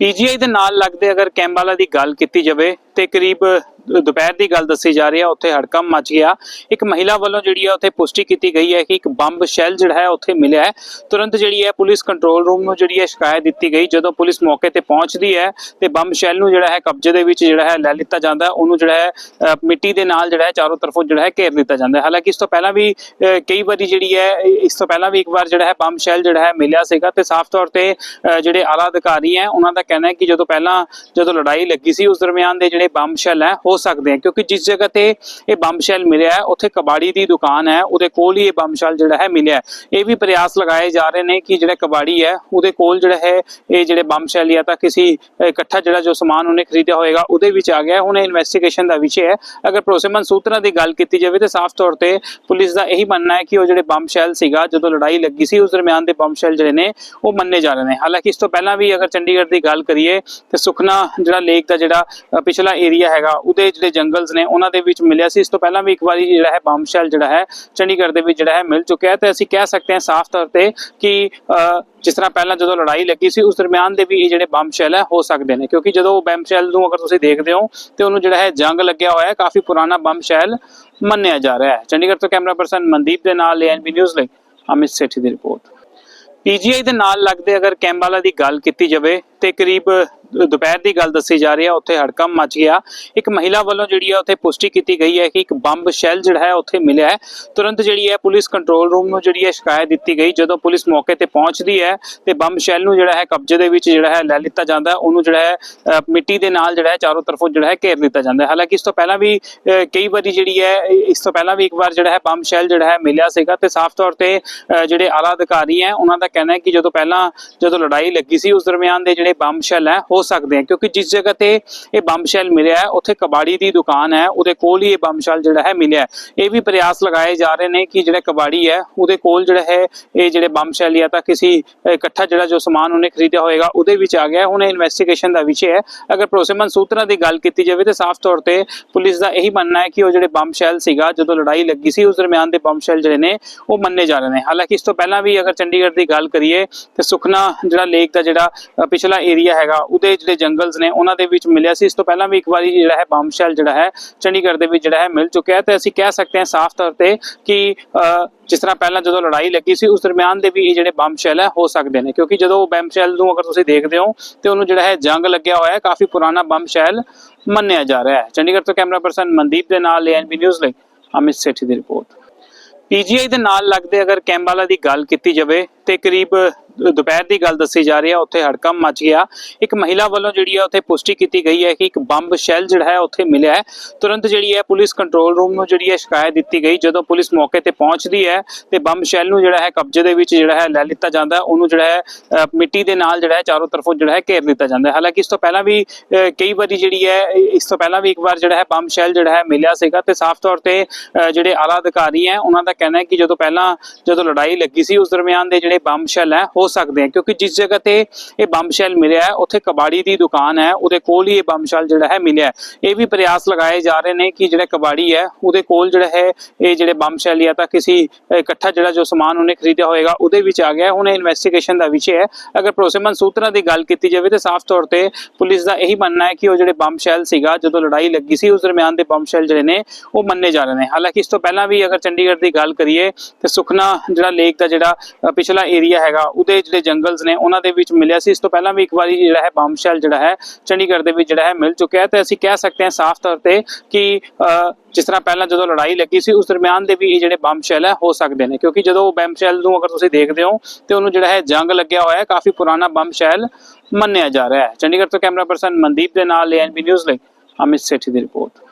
PGI ਦੇ ਨਾਲ ਲੱਗਦੇ ਅਗਰ ਕੈਂਬਾਲਾ ਦੀ ਗੱਲ ਕੀਤੀ ਜਾਵੇ ਤੇ ਕਰੀਬ ਦੁਪਹਿਰ ਦੀ ਗੱਲ ਦੱਸੀ ਜਾ ਰਹੀ ਹੈ, ਉੱਥੇ ਹੜਕੰਪ ਮਚ ਗਿਆ। ਇੱਕ ਮਹਿਲਾ ਵੱਲੋਂ ਜਿਹੜੀ ਹੈ, ਉੱਥੇ ਪੁਸ਼ਟੀ ਕੀਤੀ ਗਈ ਹੈ ਕਿ ਇੱਕ ਬੰਬ ਸ਼ੈਲ ਜਿਹੜਾ ਹੈ, ਉੱਥੇ ਮਿਲਿਆ ਹੈ। ਤੁਰੰਤ ਜਿਹੜੀ ਹੈ, ਪੁਲਿਸ ਕੰਟਰੋਲ ਰੂਮ ਨੂੰ ਜਿਹੜੀ ਹੈ, ਸ਼ਿਕਾਇਤ ਦਿੱਤੀ ਗਈ। ਜਦੋਂ ਪੁਲਿਸ ਮੌਕੇ ਤੇ ਪਹੁੰਚਦੀ ਹੈ ਤੇ ਬੰਬ ਸ਼ੈਲ ਨੂੰ ਜਿਹੜਾ ਹੈ, ਕਬਜ਼ੇ ਦੇ ਵਿੱਚ ਜਿਹੜਾ ਹੈ, ਲੈ ਲਿੱਤਾ ਜਾਂਦਾ ਉਹਨੂੰ ਜਿਹੜਾ ਹੈ ਮਿੱਟੀ ਦੇ ਨਾਲ ਜਿਹੜਾ ਹੈ, ਚਾਰੋਂ ਤਰਫੋਂ ਜਿਹੜਾ ਹੈ, ਘੇਰ ਲਿੱਤਾ ਜਾਂਦਾ ਹੈ। ਹਾਲਾਂਕਿ ਇਸ ਤੋਂ ਪਹਿਲਾਂ ਵੀ ਕਈ ਵਾਰੀ ਜਿਹੜੀ ਹੈ ਇਸ ਤੋਂ ਪਹਿਲਾਂ ਵੀ ਇੱਕ ਵਾਰ ਜਿਹੜਾ ਹੈ, ਬੰਬ ਸ਼ੈਲ ਜਿਹੜਾ ਹੈ, ਮਿਲਿਆ ਸੀਗਾ ਤੇ ਸਾਫ਼ ਤੌਰ ਤੇ ਜਿਹੜੇ ਆਲਾ ਅਧਿਕਾਰੀ ਹੈ, ਉਹਨਾਂ ਦਾ ਕਹਿਣਾ ਹੈ ਕਿ ਜਦੋਂ ਪਹਿਲਾਂ ਜਦੋਂ ਲੜਾਈ ਲੱਗੀ ਸੀ, ਉਸ ਦਰਮਿਆਨ ਦੇ ਜਿਹੜੇ ਬੰਬ ਸ਼ੈਲ ਹੈ, ਹੋ ਸਕਦੇ ਹੈ ਕਿਉਂਕਿ ਜਿਸ ਜਗ੍ਹਾ ਤੇ ਇਹ ਬੰਬ ਸ਼ੈਲ ਮਿਲਿਆ ਹੈ, ਉੱਥੇ ਕਬਾੜੀ ਦੀ ਦੁਕਾਨ ਹੈ, ਉਹਦੇ ਕੋਲ ਹੀ ਇਹ ਬੰਬ ਸ਼ੈਲ ਜਿਹੜਾ ਹੈ ਮਿਲਿਆ ਇਹ ਵੀ ਪ੍ਰਯਾਸ ਲਗਾਏ ਜਾ ਰਹੇ ਨੇ ਕਿ ਜਿਹੜਾ ਕਬਾੜੀ ਹੈ, ਉਹਦੇ ਕੋਲ ਜਿਹੜਾ ਹੈ, ਇਹ ਜਿਹੜੇ ਬੰਬ ਜਾਂ ਤਾਂ ਕਿਸੇ ਇਕੱਠਾ ਜਿਹੜਾ ਜੋ ਸਮਾਨ ਉਹਨੇ ਖਰੀਦਿਆ ਹੋਏਗਾ, ਉਹਦੇ ਵਿੱਚ ਆ ਗਿਆ ਹੁਣ ਇਨਵੈਸਟੀਗੇਸ਼ਨ ਦਾ ਵਿਸ਼ੇ ਹੈ। ਅਗਰ ਭਰੋਸੇਮੰਦ ਸੂਤਰਾਂ ਦੀ ਗੱਲ ਕੀਤੀ ਜਾਵੇ ਤਾਂ ਸਾਫ਼ ਤੌਰ ਤੇ ਪੁਲਿਸ ਦਾ ਇਹੀ ਮੰਨਣਾ ਹੈ ਕਿ ਉਹ ਜਿਹੜੇ ਬੰਬ ਸ਼ੈਲ ਸੀਗਾ, ਜਦੋਂ ਲੜਾਈ ਲੱਗੀ ਸੀ, ਉਸ ਦਰਮਿਆਨ ਦੇ ਬੰਬ ਸ਼ੈਲ ਜਿਹੜੇ ਨੇ, ਉਹ ਮੰਨੇ ਜਾ ਰਹੇ ਨੇ। ਹਾਲਾਂਕਿ ਇਸ ਤੋਂ ਪਹਿਲਾਂ ਵੀ ਅਗਰ ਚੰਡੀਗੜ੍ਹ ਦੀ ਗੱਲ ਕਰੀਏ, ਤੇ ਸੁਖਨਾ ਜਿਹੜਾ ਲੇਕ ਦਾ ਜਿਹੜਾ ਪਿਛਲਾ ਏਰੀਆ ਹੈਗਾ, ਉਹਦੇ ਜਿਹੜੇ ਜੰਗਲਸ ਨੇ, ਉਹਨਾਂ ਦੇ ਵਿੱਚ ਮਿਲਿਆ ਸੀ। ਇਸ ਤੋਂ ਪਹਿਲਾਂ ਵੀ ਇੱਕ ਵਾਰੀ ਜਿਹੜਾ ਹੈ ਬੰਬ ਸ਼ੈਲ ਜਿਹੜਾ ਹੈ, ਚੰਡੀਗੜ੍ਹ ਦੇ ਵਿੱਚ ਜਿਹੜਾ ਹੈ ਮਿਲ ਚੁੱਕਿਆ ਹੈ ਤੇ ਅਸੀਂ ਕਹਿ ਸਕਦੇ ਹਾਂ ਸਾਫ਼ ਤੌਰ ਤੇ ਕਿ ਜਿਸ ਤਰ੍ਹਾਂ ਪਹਿਲਾਂ ਜਦੋਂ ਲੜਾਈ ਲੱਗੀ ਸੀ, ਉਸ ਦਰਮਿਆਨ ਦੇ ਵੀ ਇਹ ਜਿਹੜੇ ਬੰਬ ਹੈ, ਹੋ ਸਕਦੇ ਨੇ। ਕਿਉਂਕਿ ਜਦੋਂ ਉਹ ਨੂੰ ਅਗਰ ਤੁਸੀਂ ਦੇਖਦੇ ਹੋ, ਤੇ ਉਹਨੂੰ ਜਿਹੜਾ ਹੈ ਜੰਗ ਲੱਗਿਆ ਹੋਇਆ ਹੈ, ਕਾਫੀ ਪੁਰਾਣਾ ਬੰਬ ਸ਼ੈਲ ਮੰਨਿਆ ਜਾ ਰਿਹਾ ਹੈ। ਚੰਡੀਗੜ੍ਹ ਤੋਂ ਕੈਮਰਾ ਪਰਸਨ ਮਨਦੀਪ ਦੇ ਨਾਲ ਐਨਬੀ ਨਿਊਜ਼ ਲਈ, ਅਮਿਤ ਸੇਠੀ ਦੀ ਰਿਪੋਰਟ। ਪੀਜੀਆਈ ਦੇ ਨਾਲ ਲੱਗਦੇ ਅਗਰ ਕੈਂਬਾਲਾ ਦੀ ਗੱਲ ਕੀਤੀ ਜਾਵੇ ਤੇ ਕਰੀਬ ਦੁਪਹਿਰ ਦੀ ਗੱਲ ਦੱਸੀ ਜਾ ਰਹੀ ਹੈ, ਉੱਥੇ ਹੜਕੰਪ ਮਚ ਗਿਆ। ਇੱਕ ਮਹਿਲਾ ਵੱਲੋਂ ਜਿਹੜੀ ਹੈ, ਉੱਥੇ ਪੁਸ਼ਟੀ ਕੀਤੀ ਗਈ ਹੈ ਕਿ ਇੱਕ ਬੰਬ ਸ਼ੈਲ ਜਿਹੜਾ ਹੈ, ਉੱਥੇ ਮਿਲਿਆ ਹੈ। ਤੁਰੰਤ ਜਿਹੜੀ ਹੈ, ਪੁਲਿਸ ਕੰਟਰੋਲ ਰੂਮ ਨੂੰ ਜਿਹੜੀ ਹੈ, ਸ਼ਿਕਾਇਤ ਦਿੱਤੀ ਗਈ। ਜਦੋਂ ਪੁਲਿਸ ਮੌਕੇ ਤੇ ਪਹੁੰਚਦੀ ਹੈ ਤੇ ਬੰਬ ਸ਼ੈਲ ਨੂੰ ਜਿਹੜਾ ਹੈ, ਕਬਜ਼ੇ ਦੇ ਵਿੱਚ ਜਿਹੜਾ ਹੈ, ਲੈ ਲਿੱਤਾ ਜਾਂਦਾ ਹੈ। ਉਹਨੂੰ ਜਿਹੜਾ ਹੈ ਮਿੱਟੀ ਦੇ ਨਾਲ ਜਿਹੜਾ ਹੈ, ਚਾਰੋਂ ਤਰਫੋਂ ਜਿਹੜਾ ਹੈ, ਘੇਰ ਲਿੱਤਾ ਜਾਂਦਾ ਹੈ। ਹਾਲਾਂਕਿ ਇਸ ਤੋਂ ਪਹਿਲਾਂ ਵੀ ਕਈ ਵਾਰੀ ਜਿਹੜੀ ਹੈ ਇਸ ਤੋਂ ਪਹਿਲਾਂ ਵੀ ਇੱਕ ਵਾਰ ਜਿਹੜਾ ਹੈ, ਬੰਬ ਸ਼ੈਲ ਜਿਹੜਾ ਹੈ, ਮਿਲਿਆ ਸੀਗਾ। ਤੇ ਸਾਫ਼ ਤੌਰ ਤੇ ਜਿਹੜੇ ਆਲਾ ਅਧਿਕਾਰੀ ਹੈ, ਉਹਨਾਂ ਦਾ ਕਹਿਣਾ ਹੈ ਕਿ ਜਦੋਂ ਪਹਿਲਾਂ ਜਦੋਂ ਲੜਾਈ ਲੱਗੀ ਸੀ, ਉਸ ਦਰਮਿਆਨ ਦੇ ਜਿਹੜੇ ਬੰਬ ਸ਼ੈਲ ਹੈ, ਹੋ ਸਕਦੇ ਹੈ ਕਿਉਂਕਿ ਜਿਸ ਜਗ੍ਹਾ ਤੇ ਇਹ ਬੰਬ ਸ਼ੈਲ ਮਿਲਿਆ ਹੈ, ਉੱਥੇ ਕਬਾੜੀ ਦੀ ਦੁਕਾਨ ਹੈ, ਉਹਦੇ ਕੋਲ ਹੀ ਇਹ ਬੰਬ ਸ਼ੈਲ ਜਿਹੜਾ ਹੈ ਮਿਲਿਆ ਇਹ ਵੀ ਪ੍ਰਯਾਸ ਲਗਾਏ ਜਾ ਰਹੇ ਨੇ ਕਿ ਜਿਹੜਾ ਕਬਾੜੀ ਹੈ, ਉਹਦੇ ਕੋਲ ਜਿਹੜਾ ਹੈ, ਇਹ ਜਿਹੜੇ ਬੰਬ ਸ਼ੈਲ ਜਾਂ ਤਾਂ ਕਿਸੇ ਇਕੱਠਾ ਜਿਹੜਾ ਜੋ ਸਮਾਨ ਉਹਨੇ ਖਰੀਦਿਆ ਹੋਏਗਾ, ਉਹਦੇ ਵਿੱਚ ਆ ਗਿਆ ਹੁਣ ਇਹ ਇਨਵੈਸਟੀਗੇਸ਼ਨ ਦਾ ਵਿਸ਼ੇ ਹੈ। ਅਗਰ ਭਰੋਸੇਮੰਦ ਸੂਤਰਾਂ ਦੀ ਗੱਲ ਕੀਤੀ ਜਾਵੇ ਤਾਂ ਸਾਫ਼ ਤੌਰ ਤੇ ਪੁਲਿਸ ਦਾ ਇਹੀ ਮੰਨਣਾ ਹੈ ਕਿ ਉਹ ਜਿਹੜੇ ਬੰਬ ਸ਼ੈਲ ਸੀਗਾ, ਜਦੋਂ ਲੜਾਈ ਲੱਗੀ ਸੀ, ਉਸ ਦਰਮਿਆਨ ਦੇ ਬੰਬ ਸ਼ੈਲ ਜਿਹੜੇ ਨੇ, ਉਹ ਮੰਨੇ ਜਾ ਰਹੇ ਨੇ। ਹਾਲਾਂਕਿ ਇਸ ਤੋਂ ਪਹਿਲਾਂ ਵੀ ਅਗਰ ਚੰਡੀਗੜ੍ਹ ਦੀ ਗੱਲ ਕਰੀਏ, ਤੇ ਸੁਖਨਾ ਜਿਹੜਾ ਲੇਕ ਦਾ ਜਿਹੜਾ ਪਿਛਲਾ ਪਿਛਲਾ ਏਰੀਆ ਹੈਗਾ, ਉਹਦੇ ਜਿਹੜੇ ਜੰਗਲਸ ਨੇ, ਉਹਨਾਂ ਦੇ ਵਿੱਚ ਮਿਲਿਆ ਸੀ। ਇਸ ਤੋਂ ਪਹਿਲਾਂ ਵੀ ਇੱਕ ਵਾਰੀ ਜਿਹੜਾ ਹੈ ਬੰਬ ਜਿਹੜਾ ਹੈ, ਚੰਡੀਗੜ੍ਹ ਦੇ ਵਿੱਚ ਜਿਹੜਾ ਹੈ ਮਿਲ ਚੁੱਕਿਆ ਹੈ। ਤੇ ਅਸੀਂ ਕਹਿ ਸਕਦੇ ਹਾਂ ਸਾਫ਼ ਤੌਰ ਤੇ ਕਿ ਜਿਸ ਤਰ੍ਹਾਂ ਪਹਿਲਾਂ ਜਦੋਂ ਲੜਾਈ ਲੱਗੀ ਸੀ, ਉਸ ਦਰਮਿਆਨ ਦੇ ਵੀ ਇਹ ਜਿਹੜੇ ਬੰਬ ਸ਼ੈਲ ਹੈ, ਹੋ ਸਕਦੇ ਨੇ। ਕਿਉਂਕਿ ਜਦੋਂ ਉਹ ਬੰਬ ਸ਼ੈਲ ਨੂੰ ਅਗਰ ਤੁਸੀਂ ਦੇਖਦੇ ਹੋ, ਤੇ ਉਹਨੂੰ ਜਿਹੜਾ ਹੈ ਜੰਗ ਲੱਗਿਆ ਹੋਇਆ ਹੈ, ਕਾਫੀ ਪੁਰਾਣਾ ਬੰਬ ਸ਼ੈਲ ਮੰਨਿਆ ਜਾ ਰਿਹਾ ਹੈ। ਚੰਡੀਗੜ੍ਹ ਤੋਂ ਕੈਮਰਾ ਪਰਸਨ ਮਨਦੀਪ ਦੇ ਨਾਲ ਐਨਬੀ ਨਿਊਜ਼ ਲਈ, ਅਮਿਤ ਸੇਠੀ ਦੀ ਰਿਪੋਰਟ। ਪੀਜੀਆਈ ਦੇ ਨਾਲ ਲੱਗਦੇ ਅਗਰ ਕੈਂਬਾਲਾ ਦੀ ਗੱਲ ਕੀਤੀ ਜਾਵੇ ਤੇ ਕਰੀਬ ਦੁਪਹਿਰ ਦੀ ਗੱਲ ਦੱਸੀ ਜਾ ਰਹੀ ਹੈ, ਉੱਥੇ ਹੜਕੰਪ ਮਚ ਗਿਆ। ਇੱਕ ਮਹਿਲਾ ਵੱਲੋਂ ਜਿਹੜੀ ਹੈ, ਉੱਥੇ ਪੁਸ਼ਟੀ ਕੀਤੀ ਗਈ ਹੈ ਕਿ ਇੱਕ ਬੰਬ ਸ਼ੈਲ ਜਿਹੜਾ ਹੈ, ਉੱਥੇ ਮਿਲਿਆ ਹੈ। ਤੁਰੰਤ ਜਿਹੜੀ ਹੈ, ਪੁਲਿਸ ਕੰਟਰੋਲ ਰੂਮ ਨੂੰ ਜਿਹੜੀ ਹੈ, ਸ਼ਿਕਾਇਤ ਦਿੱਤੀ ਗਈ। ਜਦੋਂ ਪੁਲਿਸ ਮੌਕੇ ਤੇ ਪਹੁੰਚਦੀ ਹੈ ਤੇ ਬੰਬ ਸ਼ੈਲ ਨੂੰ ਜਿਹੜਾ ਹੈ, ਕਬਜ਼ੇ ਦੇ ਵਿੱਚ ਜਿਹੜਾ ਹੈ, ਲੈ ਲਿੱਤਾ ਜਾਂਦਾ ਉਹਨੂੰ ਜਿਹੜਾ ਹੈ ਮਿੱਟੀ ਦੇ ਨਾਲ ਜਿਹੜਾ ਹੈ, ਚਾਰੋਂ ਤਰਫੋਂ ਜਿਹੜਾ ਹੈ, ਘੇਰ ਲਿੱਤਾ ਜਾਂਦਾ ਹੈ। ਹਾਲਾਂਕਿ ਇਸ ਤੋਂ ਪਹਿਲਾਂ ਵੀ ਕਈ ਵਾਰੀ ਜਿਹੜੀ ਹੈ ਇਸ ਤੋਂ ਪਹਿਲਾਂ ਵੀ ਇੱਕ ਵਾਰ ਜਿਹੜਾ ਹੈ, ਬੰਬ ਸ਼ੈਲ ਜਿਹੜਾ ਹੈ, ਮਿਲਿਆ ਸੀਗਾ ਤੇ ਸਾਫ਼ ਤੌਰ ਤੇ ਜਿਹੜੇ ਆਲਾ ਅਧਿਕਾਰੀ ਹੈ, ਉਹਨਾਂ ਦਾ ਕਹਿਣਾ ਹੈ ਕਿ ਜਦੋਂ ਪਹਿਲਾਂ ਜਦੋਂ ਲੜਾਈ ਲੱਗੀ ਸੀ, ਉਸ ਦਰਮਿਆਨ ਦੇ ਜਿਹੜੇ ਬੰਬ ਸ਼ੈਲ ਹੈ, ਹੋ ਸਕਦੇ ਹੈ ਕਿਉਂਕਿ ਜਿਸ ਜਗ੍ਹਾ ਤੇ ਇਹ ਬੰਬ ਸ਼ੈਲ ਮਿਲਿਆ ਹੈ, ਉੱਥੇ ਕਬਾੜੀ ਦੀ ਦੁਕਾਨ ਹੈ, ਉਹਦੇ ਕੋਲ ਹੀ ਇਹ ਬੰਬ ਸ਼ੈਲ ਜਿਹੜਾ ਹੈ ਮਿਲਿਆ ਇਹ ਵੀ ਪ੍ਰਯਾਸ ਲਗਾਏ ਜਾ ਰਹੇ ਨੇ ਕਿ ਜਿਹੜਾ ਕਬਾੜੀ ਹੈ, ਉਹਦੇ ਕੋਲ ਜਿਹੜਾ ਹੈ ਇਹ ਜਿਹੜੇ ਬੰਬ ਸ਼ੈਲ ਜਾਂ ਤਾਂ ਕਿਸੇ ਇਕੱਠਾ ਜਿਹੜਾ ਜੋ ਸਮਾਨ ਉਹਨੇ ਖਰੀਦਿਆ ਹੋਏਗਾ, ਉਹਦੇ ਵਿੱਚ ਆ ਗਿਆ ਹੁਣ ਇਨਵੈਸਟੀਗੇਸ਼ਨ ਦਾ ਵਿਸ਼ੇ ਹੈ। ਅਗਰ ਭਰੋਸੇਮੰਦ ਸੂਤਰਾਂ ਦੀ ਗੱਲ ਕੀਤੀ ਜਾਵੇ ਤਾਂ ਸਾਫ਼ ਤੌਰ ਤੇ ਪੁਲਿਸ ਦਾ ਇਹੀ ਮੰਨਣਾ ਹੈ ਕਿ ਉਹ ਜਿਹੜੇ ਬੰਬ ਸ਼ੈਲ ਸੀਗਾ, ਜਦੋਂ ਲੜਾਈ ਲੱਗੀ ਸੀ, ਉਸ ਦਰਮਿਆਨ ਦੇ ਬੰਬ ਸ਼ੈਲ ਜਿਹੜੇ ਨੇ, ਉਹ ਮੰਨੇ ਜਾ ਰਹੇ ਨੇ। ਹਾਲਾਂਕਿ ਇਸ ਤੋਂ ਪਹਿਲਾਂ ਵੀ ਅਗਰ ਚੰਡੀਗੜ੍ਹ ਦੀ ਗੱਲ ਕਰੀਏ, ਤੇ ਸੁਖਨਾ ਜਿਹੜਾ ਲੇਕ ਦਾ ਜਿਹੜਾ ਪਿਛਲਾ ਏਰੀਆ ਹੈਗਾ, ਉਹਦੇ ਜਿਹੜੇ ਜੰਗਲਸ ਨੇ, ਉਹਨਾਂ ਦੇ ਵਿੱਚ ਮਿਲਿਆ ਸੀ। ਇਸ ਤੋਂ ਪਹਿਲਾਂ ਵੀ ਇੱਕ ਵਾਰੀ ਜਿਹੜਾ ਹੈ ਬੰਬ ਸ਼ੈਲ ਜਿਹੜਾ ਹੈ, ਚੰਡੀਗੜ੍ਹ ਦੇ ਵਿੱਚ ਜਿਹੜਾ ਹੈ ਮਿਲ ਚੁੱਕਿਆ ਹੈ ਤੇ ਅਸੀਂ ਕਹਿ ਸਕਦੇ ਹਾਂ ਸਾਫ਼ ਤੌਰ ਤੇ ਕਿ ਜਿਸ ਤਰ੍ਹਾਂ ਪਹਿਲਾਂ ਜਦੋਂ ਲੜਾਈ ਲੱਗੀ ਸੀ, ਉਸ ਦਰਮਿਆਨ ਦੇ ਵੀ ਇਹ ਜਿਹੜੇ ਬੰਬ ਸ਼ੈਲ ਹੈ, ਹੋ ਸਕਦੇ ਨੇ। ਕਿਉਂਕਿ ਜਦੋਂ ਉਹ ਬੰਬ ਸ਼ੈਲ ਨੂੰ ਅਗਰ ਤੁਸੀਂ ਦੇਖਦੇ ਹੋ, ਤੇ ਉਹਨੂੰ ਜਿਹੜਾ ਹੈ ਜੰਗ ਲੱਗਿਆ ਹੋਇਆ ਹੈ, ਕਾਫੀ ਪੁਰਾਣਾ ਬੰਬ ਸ਼ੈਲ ਮੰਨਿਆ ਜਾ ਰਿਹਾ ਹੈ। ਚੰਡੀਗੜ੍ਹ ਤੋਂ ਕੈਮਰਾ ਪਰਸਨ ਮਨਦੀਪ ਦੇ ਨਾਲ ਐਨਬੀ ਨਿਊਜ਼ ਲਈ, ਅਮਿਤ ਸੇਠੀ ਦੀ ਰਿਪੋਰਟ।